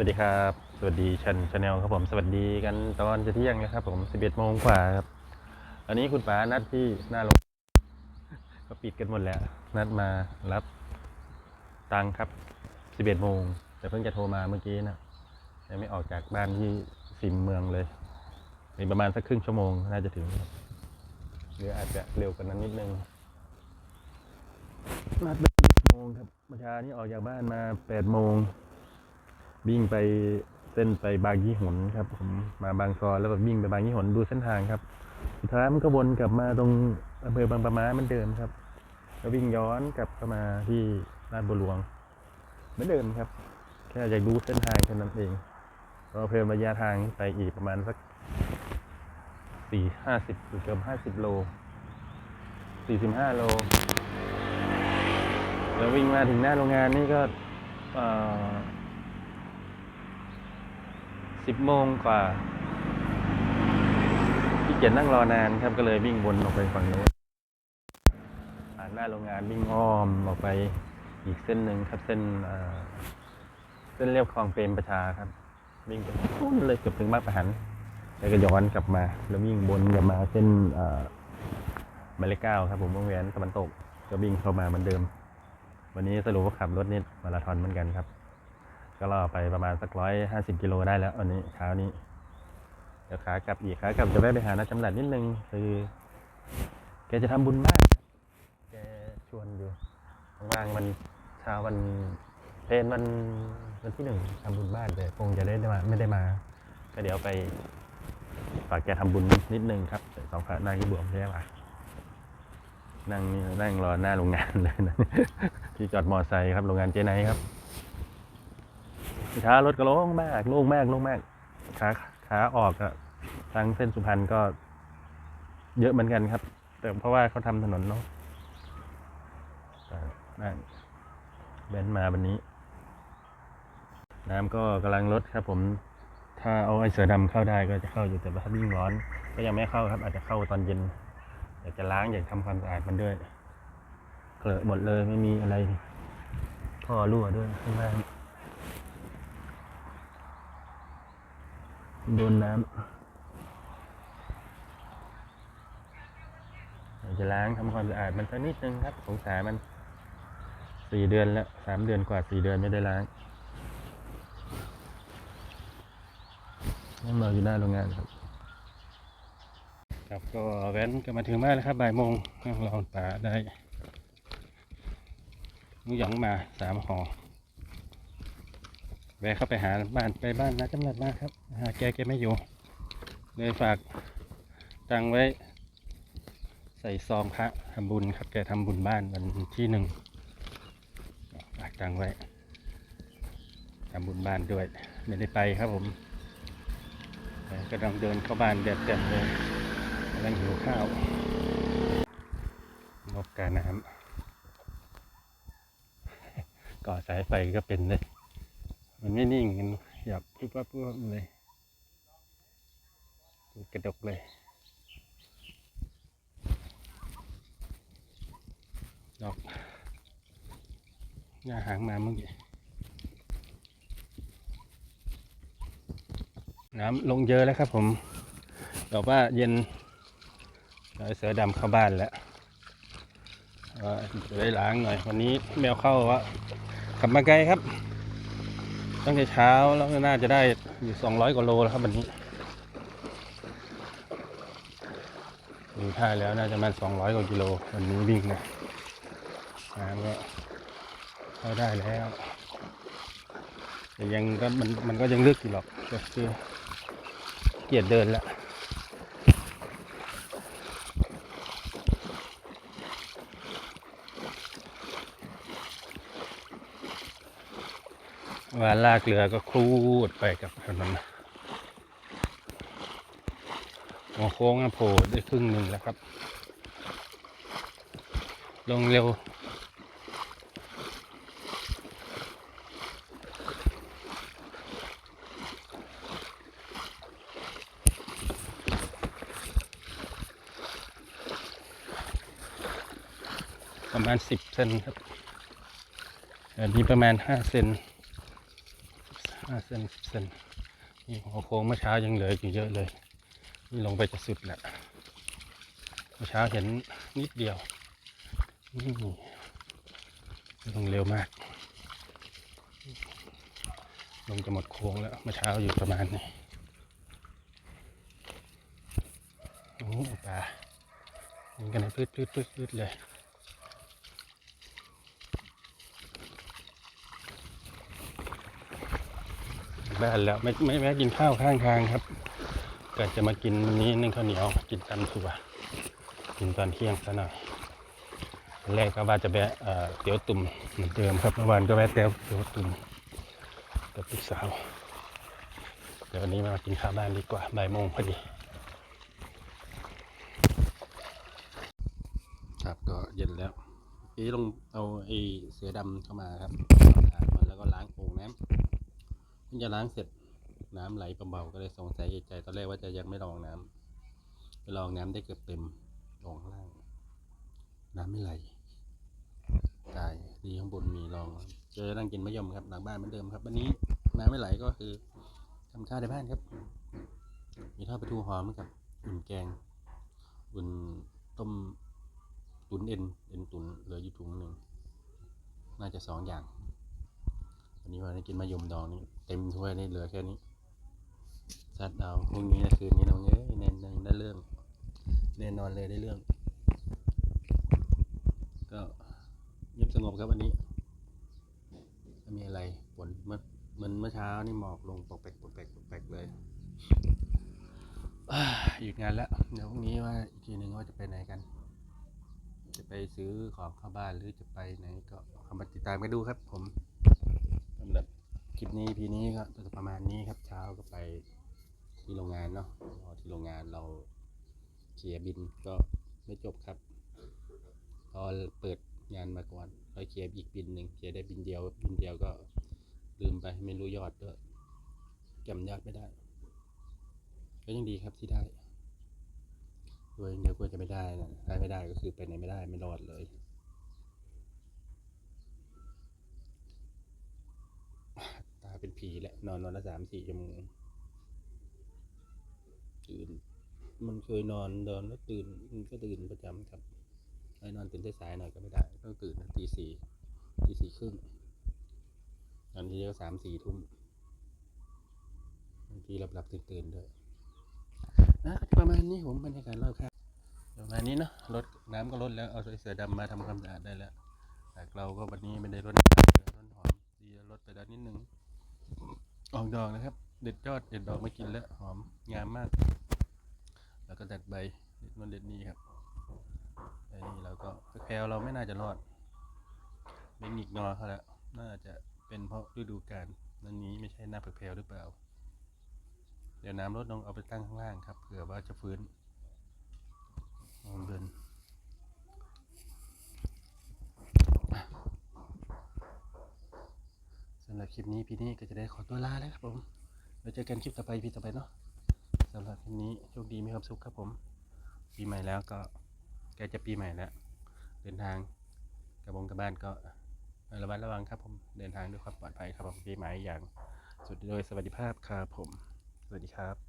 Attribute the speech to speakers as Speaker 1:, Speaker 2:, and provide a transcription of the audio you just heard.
Speaker 1: วัสดีครับ สวัสดีชันชาแนลครับผม สวัสดีกันตอนจะเที่ยงนะครับ ผม11โมงกว่าครับ อันนี้คุณป๋านัดที่หน้าโรงก็ปิดกันหมดแล้ว นัดมารับตังค์ครับ11โมง แต่เพิ่งจะโทรมาเมื่อกี้นะยังไม่ออกจากบ้านที่สิมเมืองเลยอีกประมาณสักครึ่งชั่วโมงน่าจะถึงครับหรืออาจจะเร็วกว่านั้นนิดนึงนัดไป10โมงครับเมื่อเช้านี้ออกจากบ้านมา8โมง วิ่งไปเส้นไปบางยี่หนครับผมมาบางซอยแล้วแบบวิ่งไปบางยี่หนดูเส้นทางครับ สุดท้ายมันก็วนกลับมาตรงอำเภอบางปะมาเหมือนเดิมครับแล้ววิ่งย้อนกลับเข้ามาที่ลาดบัวหลวงเหมือนเดิมครับ แค่อยากดูเส้นทางแค่นั้นเองเราเพิ่มระยะทางไปอีกประมาณสักสี่ห้าสิบหรือเกือบห้าสิบโลสี่สิบห้าโลแล้ววิ่งมาถึงหน้าโรงงานนี่ก็อ่อ สิบโมงกว่าพี่เกียจนั่งรอนานครับก็เลยวิ่งวนออกไปฝั่งโน้นผ่านหน้าโรงงานวิ่งอ้อมออกไปอีกเส้นหนึ่งครับเส้นเส้นเรียบคลองเปรมประชาครับ วิ่งไปนู่นเลยเกือบถึงบ้านประหันแล้วก็ย้อนกลับมาแล้ววิ่งบนกลับมาเส้นเอ่อหมายเลขเก้าครับ ผมวงแหวนตะวันตกก็วิ่งเข้ามาเหมือนเดิม วันนี้สรุปว่าขับรถนี่มาราธอนเหมือนกันครับ ก็ล่อไปประมาณสักร้อยห้าสิบกิโลได้แล้ววันนี้เช้านี้เดี๋ยวขากลับอีกขากลับจะแวะไปหานาจำหลัดนิดนึงคือแกจะทำบุญบ้านแกชวนอยู่ว่างๆวันเช้าวันเพลนวันวันที่หนึ่งทำบุญบ้านแต่คงจะได้มาไม่ได้มา ก็เดี๋ยวไปฝากแกทำบุญนิดนึงครับสองพระนางที่บวชใช่ไหมนั่งนี่นั่งรอหน้าโรงงานเลยนะที่จอดมอไซค์ครับโรงงานเจไนท์ครับ ช้ารถก็โล่งมากโล่งมากโล่งมากขาขาออกอะทางเส้นสุพรรณก็ เยอะเหมือนกันครับ แต่เพราะว่าเขาทำถนนเนาะอ่านั่นเบนมาวันนี้ น้ำก็กำลังลดครับ ผมถ้าเอาไอเสือดำเข้าได้ก็จะเข้าอยู่แต่ว่าถ้าวิ่งร้อน ก็ยังไม่เข้าครับ อาจจะเข้าตอนเย็นอยากจะล้างอยากทำความสะอาดมันด้วยเกลอะหมดเลยไม่มีอะไรท่อรั่วด้วยข้างล่าง โดนน้ำอยาจะล้างทำความสะอาดมันสักนิดนึงครับ สงสารมันสี่เดือนแล้วสามเดือนกว่าสี่เดือนไม่ได้ล้างนั่งรออยู่หน้าโรงงานครับ ครับก็แว้นก็มาถึงบ้านแล้วครับบ่ายโมงนั่งรอป่าได้หมูหยองมาสามห่อ แวะเข้าไปหาบ้านไปบ้านนะจำรัดมาครับหาแกแกไม่อยู่เลยฝากตังไว้ ใส่ซองพระทำบุญครับ แกทำบุญบ้านวันที่หนึ่งฝากตังไว้ทำบุญบ้านด้วยไม่ได้ไปครับผมกำลังเดินเข้าบ้านแดดแจ่มเลยกำลังหิวข้าวนกกาน้ำก่อสายไฟก็เป็นเลย มันไม่นิ่งมันหยับปุ๊บปั๊บปุ๊บเลยกระดกเลยดอกหน้าหางมาเมื่อกี้น้ำลงเยอะแล้วครับผมบอกว่าเย็นเอาเสือดำเข้าบ้านแล้วจะได้ล้างหน่อย วันนี้แมวเข้าว่าขับมาไกลครับ ตั้งแต่เช้าแล้วก็น่าจะได้อยู่สองร้อยกว่าโลแล้วครับวันนี้ดูท่าแล้วน่าจะมาสองร้อยกว่ากิโลวันนี้วิ่งนะน้ำก็เข้าได้แล้วแต่ยังก็มันมันก็ยังลึกอยู่หรอกก็คือเกียดเดินแล้ว ว่าลากเรือก็ครูดไปกับถนนหัวโค้งอะโผล่ได้ครึ่งหนึ่งแล้วครับ ลงเร็ว ประมาณสิบเซนครับอันนี้ประมาณห้าเซน เส้นสิบเส้นนี่หัวโค้งเมื่อเช้ายังเหลืออยู่เยอะเลย นี่ลงไปจะสุดแหละเมื่อเช้าเห็นนิดเดียวนี่ลงเร็วมาก ลงจะหมดโค้งแล้วเมื่อเช้าอยู่ประมาณนี้โอ้ปลายิงกันให้พืดพืดพืดพืดเลย บ้านแล้วไม่ไม่แวะกินข้าวข้างทางครับก็จะมากินนี้นึ่งข้าวเหนียวกินตำถั่วกินตอนเที่ยงซะหน่อยแรกก็ว่าจะแวะเอ่เตี๋ยวตุ่มเหมือนเดิมครับเมื่อวานก็แวะเตี๋ยวเตี๋ยวตุ่มกับลูกสาวเดี๋ยววันนี้มากินข้าวบ้านดีกว่าบ่ายโมงพอดีครับก็เย็นแล้วพี่ลงเอาไอ้เสือดำเข้ามาครับ พิ่งจะล้างเสร็จน้ำไหลเบาๆก็เลยสงสัยใจตอนแรกว่าจะยังไม่ลองน้ำไปลองน้ำได้เกือบเต็มลองล่าง น้ำไม่ไหลตายดีข้างบนมีลองเจอนั่งกินมะยมครับหลังบ้านเหมือนเดิมครับวันนี้น้ำไม่ไหลก็คือทำข้าวในบ้านครับ มีทอดปลาทูหอมกับอุ่นแกงอุ่นต้มตุ๋นเอ็นเอ็นตุ๋นเหลืออยู่ถุงหนึ่งน่าจะสองอย่าง วันนี้วันนี้กินมะยมดองนี่เต็มถ้วยนี่เหลือแค่นี้ซัดเอาพรุ่งนี้นะคืนนี้น้องเอ้ยแน่นอนได้เรื่องแน่นอนเลยได้เรื่อง ก็เงียบสงบครับวันนี้ไม่มีอะไรฝนเมื่อเหมือนเมื่อเช้านี่หมอกลงปกแปกปกแปกปกแปกเลยหยุดงานแล้วเดี๋ยวพรุ่งนี้ว่าอีกทีหนึ่งว่าจะไปไหนกัน จะไปซื้อของเข้าบ้านหรือจะไปไหนก็เข้ามาติดตามกันดูครับผมำหรับคลิปนี้พีนี้ก็จะประมาณนี้ครับเช้าก็ไปที่โรงงานเนาะพอที่โรงงานเราเคลียร์บินก็ไม่จบครับพอเปิดงานมาก่อนเราเคลียร์อีกบินหนึ่งเคลียร์ได้บินเดียวบินเดียวก็ลืมไปไม่รู้ยอดด้วยจำยอดไม่ได้ ก็ยังดีครับที่ได้ตัวอย่างเดียวกลัวจะไม่ได้นะได้ไม่ได้ก็คือไปไหนไม่ได้ไม่รอดเลย ตา เป็นผีแหละ นอนนอนละสามสี่ชั่วโมงตื่น มันเคยนอนนอนแล้วตื่นมันก็ตื่นประจำครับไอ้นอนตื่นสายหน่อยก็ไม่ได้ ต้องตื่นตีสี่ตีสี่ครึ่งตอนที่ก็สามสี่ทุ่มบางทีหลับหลับตื่นตื่นๆด้วยนะประมาณนี้ผมบรรยากาศเรอบข้างประมาณนี้เนาะรถน้ำก็ลดแล้วเอาเสือดำมาทำความสะอาดได้แล้วแต่เราก็วันนี้ไม่ได้รดน้ำเลยรดหอมดีลดไปแล้วนิดนึง ออกดอกนะครับ เด็ดยอดเด็ดดอกมากินแล้วหอมงามมาก แล้วก็ตัดใบเด็ดนนเด็ดนี่ครับไอ้นี่เราก็แพลวเราไม่น่าจะรอดเบงนิกงอเขาแล้วน่าจะเป็นเพราะฤดูกาลนั่นนี้ไม่ใช่หน้าแพลวหรือเปล่า เดี๋ยวน้ำลดลงเอาไปตั้งข้างล่างครับเผื่อว่าจะฟื้นลองเดิน สำหรับคลิปนี้พี่นี่ก็จะได้ขอตัวลาแล้วครับผมเราเจอกันคลิปต่อไปพี่ต่อไปเนาะสำหรับคลิปนี้โชคดีมีความสุขครับผม ปีใหม่แล้วก็แก้จะปีใหม่แล้วเดินทางกระบงกระบ้านก็ระมัดระวังครับผมเดินทางด้วยความปลอดภัยครับผมปีใหม่อย่างสุดโดยสวัสดิภาพครับผม สวัสดีครับ